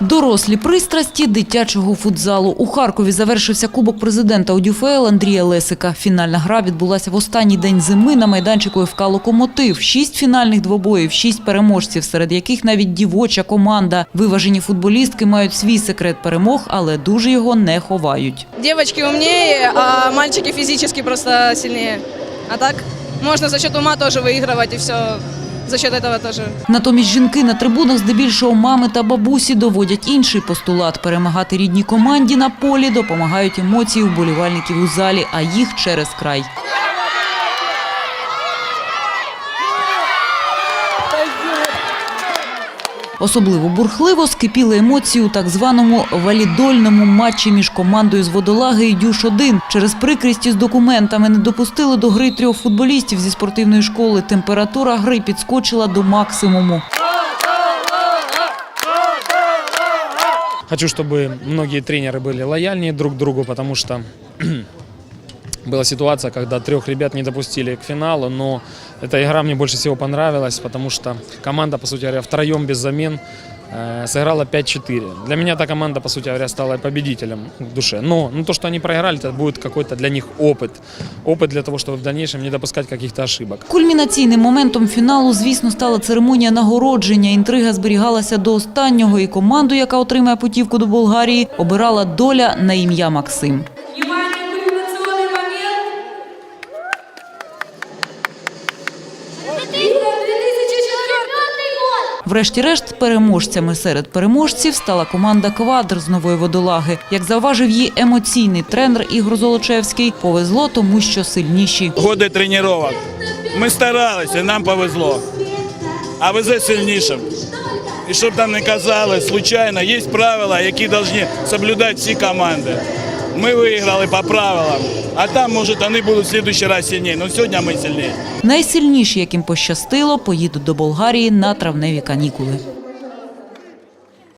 Дорослі пристрасті дитячого футзалу. У Харкові завершився Кубок президента УДЮФЛ Андрія Лесика. Фінальна гра відбулася в останній день зими на майданчику ФК «Локомотив». Шість фінальних двобоїв, шість переможців, серед яких навіть дівоча команда. Виважені футболістки мають свій секрет перемог, але дуже його не ховають. Девочки умнее, а мальчики физически просто сильнее. А так можно за счет ума тоже выигрывать и все. За счет этого тоже. Натомість жінки на трибунах здебільшого мами та бабусі доводять інший постулат – перемагати рідній команді на полі допомагають емоції вболівальників у залі, а їх через край. Особливо бурхливо скипіли емоції у так званому валідольному матчі між командою з водолаги і Дюш-1. Через прикрість із документами не допустили до гри трьох футболістів зі спортивної школи. Температура гри підскочила до максимуму. Хочу, чтобы многие тренеры были лояльнее друг к другу, потому что была ситуация, когда трех ребят не допустили к финалу, но эта игра мне больше всего понравилась, потому что команда, по сути говоря, втроем без замен э, сыграла 5-4. Для меня эта команда, по сути говоря, стала победителем в душе. Но ну, то, что они проиграли, это будет какой-то для них опыт. Опыт для того, чтобы в дальнейшем не допускать каких-то ошибок. Кульмінаційним моментом фіналу, звісно, стала церемонія нагородження. Інтрига зберігалася до останнього, і команду, яка отримає путівку до Болгарії, обирала доля на ім'я Максим. Врешті-решт, переможцями серед переможців стала команда «Квадр» з Нової Водолаги. Як зауважив її емоційний тренер Ігор Золочевський, повезло тому, що сильніші. годы тренировок. Ми старалися, нам повезло. А везе сильнішим. І щоб там не казали, случайно, є правила, які повинні соблюдати всі команди. Ми виграли по правилам, а там, може, вони будуть в наступний раз сильніші, але сьогодні ми сильніші. Найсильніші, яким пощастило, поїдуть до Болгарії на травневі канікули.